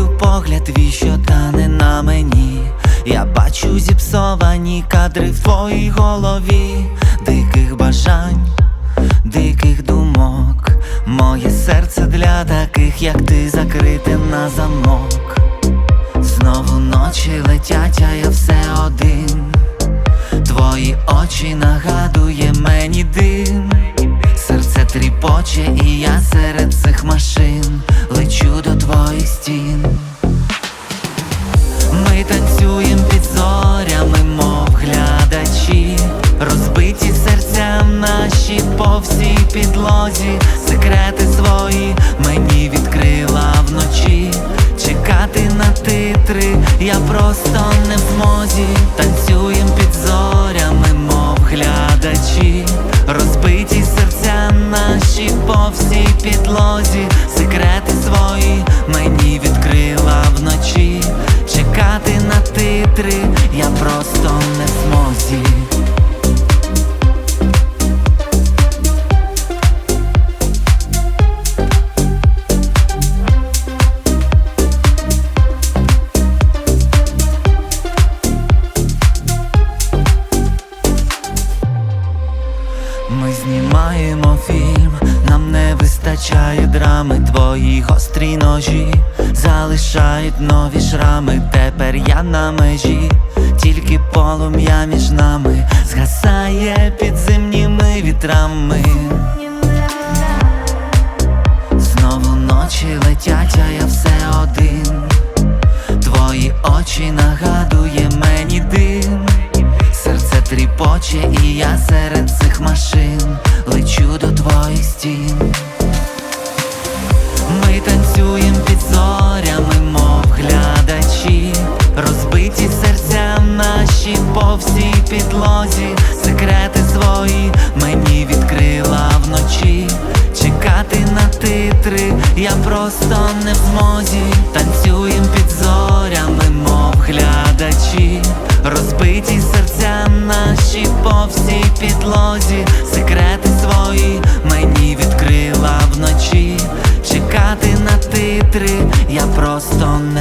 Чую погляд твій, що тане на мені. Я бачу зіпсовані кадри в твоїй голові, диких бажань, диких думок. Моє серце для таких, як ти, закрите на замок. Знову ночі летять, а я все один. Твої очі нагадує мені дим. Тріпоче, і я серед цих машин лечу до твоїх стін. Ми танцюємо під зорями, мов глядачі, розбиті серця наші по всій підлозі, секрети свої мені відкрила вночі. Чекати на титри, я просто підлозі, секрети свої мені відкрила вночі. Чекати на титри, я просто не змозі. Ми знімаємо фільм, нам не вистачає драми, твої гострі ножі залишають нові шрами. Тепер я на межі, тільки полум'я між нами згасає під зимніми вітрами. Знову ночі летять, а я все один. Твої очі нагадує мені дим. Серце і я серед цих машин лечу до твоїх стін. Ми танцюємо під зорями, мов глядачі, розбиті серця наші по всій підлозі, секрети свої мені відкрила вночі. Чекати на титри, я просто не в змозі. Танцюєм під зорями, мов глядачі, відкрила вночі.